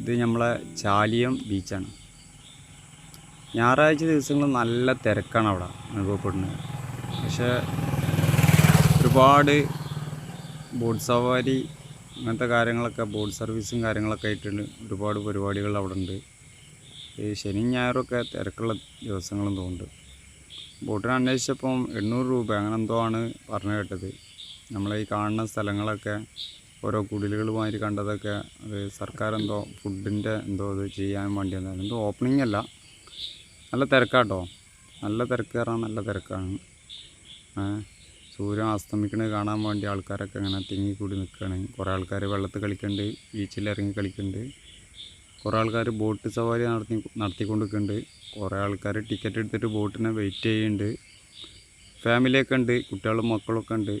ഇത് നമ്മളെ ചാലിയം ബീച്ചാണ്. ഞായറാഴ്ച ദിവസങ്ങൾ നല്ല തിരക്കാണ് അവിടെ അനുഭവപ്പെടുന്നത്. പക്ഷേ ഒരുപാട് ബോട്ട് സവാരി അങ്ങനത്തെ കാര്യങ്ങളൊക്കെ ബോട്ട് സർവീസും കാര്യങ്ങളൊക്കെ ആയിട്ടുണ്ട്. ഒരുപാട് പരിപാടികൾ അവിടെ ഉണ്ട്. ഈ ശനി ഞായറൊക്കെ തിരക്കുള്ള ദിവസങ്ങളും തോന്നുന്നുണ്ട്. ബോട്ടിന് അന്വേഷിച്ചപ്പം എണ്ണൂറ് രൂപ അങ്ങനെ എന്തോ ആണ് പറഞ്ഞു കേട്ടത്. നമ്മളെ ഈ കാണുന്ന സ്ഥലങ്ങളൊക്കെ ഓരോ കുടിലുകൾ മാതിരി കണ്ടതൊക്കെ അത് സർക്കാർ എന്തോ ഫുഡിന്റെ എന്തോ ഇത് ചെയ്യാൻ വേണ്ടി വന്നതാണ് എന്തോ ഓപ്പണിംഗ് അല്ല. നല്ല തിരക്കാട്ടോ. നല്ല തിരക്ക് കയറാൻ നല്ല തിരക്കാണ്. സൂര്യൻ അസ്തമിക്കണത് കാണാൻ വേണ്ടി ആൾക്കാരൊക്കെ ഇങ്ങനെ തിങ്ങിക്കൂടി നിൽക്കുകയാണ് കുറേ ആൾക്കാർ വെള്ളത്തിൽ കളിക്കുന്നുണ്ട് ബീച്ചിൽ ഇറങ്ങി കളിക്കുന്നുണ്ട് കുറേ ആൾക്കാർ ബോട്ട് സവാരി നടത്തി നടത്തിക്കൊണ്ടിരിക്കുന്നുണ്ട് കുറേ ആൾക്കാർ ടിക്കറ്റ് എടുത്തിട്ട് ബോട്ടിനെ വെയിറ്റ് ചെയ്യുന്നുണ്ട് ഫാമിലിയൊക്കെ ഉണ്ട് കുട്ടികളും മക്കളൊക്കെ ഉണ്ട്.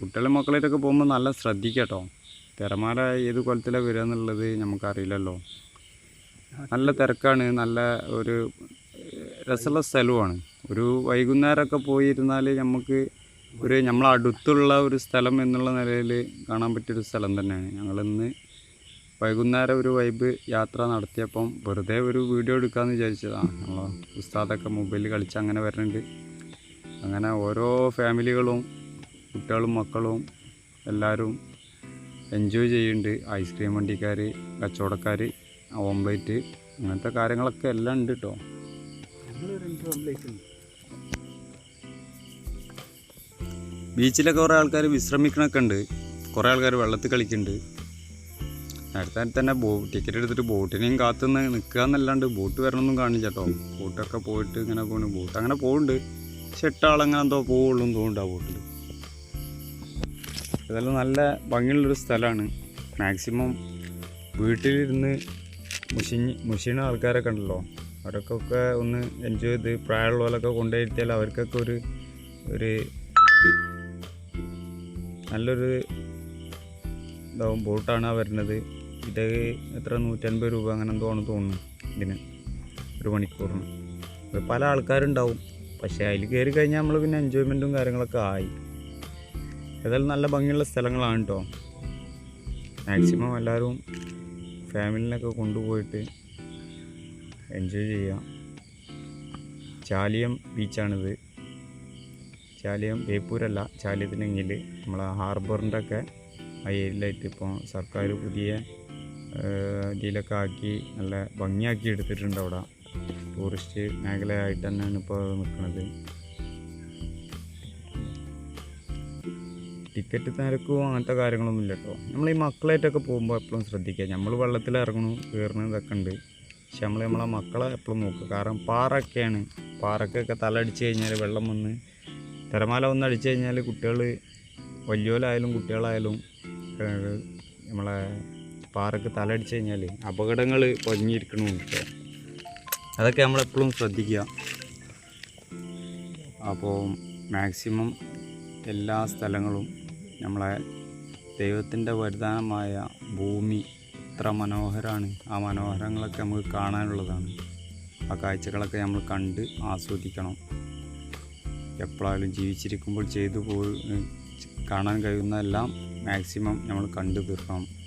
കുട്ടികളും മക്കളായിട്ടൊക്കെ പോകുമ്പോൾ നല്ല ശ്രദ്ധിക്കട്ടോ. കേട്ടോ തിരമാല ഏത് കൊലത്തിലാണ് വരിക എന്നുള്ളത് നമുക്കറിയില്ലല്ലോ. നല്ല തിരക്കാണ് നല്ല ഒരു രസമുള്ള സ്ഥലമാണ് ഒരു വൈകുന്നേരമൊക്കെ പോയിരുന്നാൽ നമുക്ക് ഒരു നമ്മളെ അടുത്തുള്ള ഒരു സ്ഥലം എന്നുള്ള നിലയിൽ കാണാൻ പറ്റിയൊരു സ്ഥലം തന്നെയാണ്. ഞങ്ങളിന്ന് വൈകുന്നേരം ഒരു വൈബ് യാത്ര നടത്തിയപ്പം വെറുതെ ഒരു വീഡിയോ എടുക്കാമെന്ന് വിചാരിച്ചതാണ് നമ്മൾ ഉസ്താദൊക്കെ മൊബൈലിൽ കളിച്ച് അങ്ങനെ വരുന്നുണ്ട്. അങ്ങനെ ഓരോ ഫാമിലികളും കുട്ടികളും മക്കളും എല്ലാവരും എൻജോയ് ചെയ്യുന്നുണ്ട്. ഐസ്ക്രീം വണ്ടിക്കാർ കച്ചവടക്കാർ ഓംപ്ലേറ്റ് അങ്ങനത്തെ കാര്യങ്ങളൊക്കെ എല്ലാം ഉണ്ട് കേട്ടോ ബീച്ചിലൊക്കെ കുറേ ആൾക്കാർ വിശ്രമിക്കണൊക്കെ ഉണ്ട്. കുറേ ആൾക്കാർ വെള്ളത്തിൽ കളിക്കുന്നുണ്ട്. നേരത്തെ തന്നെ ബോ ടിക്കറ്റ് എടുത്തിട്ട് ബോട്ടിനെയും കാത്തുനിന്ന് നിൽക്കുക എന്നല്ലാണ്ട് ബോട്ട് വരണമെന്നും കാണില്ല ബോട്ടൊക്കെ പോയിട്ട് ഇങ്ങനെ പോകുന്നു ബോട്ട് അങ്ങനെ പോകുന്നുണ്ട് ആളങ്ങനെ എന്തോ പോവുള്ളൂ തോന്നുന്നുണ്ട് ആ ബോട്ടിൽ ഏതായാലും നല്ല ഭംഗിയുള്ളൊരു സ്ഥലമാണ്. മാക്സിമം വീട്ടിലിരുന്ന് മുഷിഞ്ഞ് മുഷിണ ആൾക്കാരൊക്കെ ഉണ്ടല്ലോ. അവരൊക്കെ ഒന്ന് എൻജോയ് ചെയ്ത് പ്രായമുള്ളവരൊക്കെ കൊണ്ടുപോയിരുത്തിയാൽ അവർക്കൊക്കെ ഒരു ഒരു നല്ലൊരു ഇതാവും ബോട്ടാണ് ആ വരുന്നത്. ഇത് എത്ര? നൂറ്റൻപത് രൂപ അങ്ങനെ എന്തോ ആണ് തോന്നുന്നു ഇതിന്. ഒരു മണിക്കൂറിന്. പല ആൾക്കാരുണ്ടാവും. പക്ഷേ അതിൽ കയറി കഴിഞ്ഞാൽ നമ്മൾ പിന്നെ എൻജോയ്മെന്റും കാര്യങ്ങളൊക്കെ ആയി. ഏതായാലും നല്ല ഭംഗിയുള്ള സ്ഥലങ്ങളാണ് കേട്ടോ മാക്സിമം എല്ലാവരും ഫാമിലിനൊക്കെ കൊണ്ടുപോയിട്ട് എൻജോയ് ചെയ്യാം. ചാലിയം ബീച്ചാണിത് ചാലിയം ബേപ്പൂരല്ല ചാലിയത്തിനെങ്കിൽ നമ്മളെ ഹാർബറിന്റെ ഒക്കെ ആ ഏരിയയിലായിട്ട് ഇപ്പോൾ സർക്കാർ പുതിയ ഡീലൊക്കെ ആക്കി നല്ല ഭംഗിയാക്കി എടുത്തിട്ടുണ്ട് അവിടെ. ടൂറിസ്റ്റ് മേഖലയായിട്ട് തന്നെയാണ് ഇപ്പോൾ നിൽക്കുന്നത്. ടിക്കറ്റ് നിരക്കും അങ്ങനത്തെ കാര്യങ്ങളൊന്നും ഇല്ല കേട്ടോ. നമ്മൾ ഈ മക്കളായിട്ടൊക്കെ പോകുമ്പോൾ എപ്പോഴും ശ്രദ്ധിക്കുക. നമ്മൾ വെള്ളത്തിൽ ഇറങ്ങണു കയറണു ഇതൊക്കെ ഉണ്ട്. പക്ഷെ നമ്മൾ നമ്മളെ മക്കളെ എപ്പോഴും നോക്കുക. കാരണം പാറൊക്കെയാണ് പാറക്കൊക്കെ തലടിച്ച് കഴിഞ്ഞാൽ വെള്ളം വന്ന് തിരമാല വന്ന് അടിച്ചു കഴിഞ്ഞാൽ കുട്ടികൾ വലിയോലായാലും കുട്ടികളായാലും നമ്മളെ പാറക്ക് തലടിച്ച് കഴിഞ്ഞാൽ അപകടങ്ങൾ പൊതിഞ്ഞിരിക്കണമുണ്ട് അതൊക്കെ നമ്മളെപ്പോഴും ശ്രദ്ധിക്കുക. അപ്പോൾ മാക്സിമം എല്ലാ സ്ഥലങ്ങളും നമ്മളെ ദൈവത്തിന്റെ വരദാനമായ ഭൂമി എത്ര മനോഹരമാണ് ആ മനോഹരങ്ങളൊക്കെ നമുക്ക് കാണാനുള്ളതാണ്. ആ കാഴ്ചകളൊക്കെ നമ്മൾ കണ്ട് ആസ്വദിക്കണം. എപ്പോഴായാലും ജീവിച്ചിരിക്കുമ്പോൾ ചെയ്തു പോയി കാണാൻ കഴിയുന്നതെല്ലാം മാക്സിമം നമ്മൾ കണ്ടു തീർക്കണം.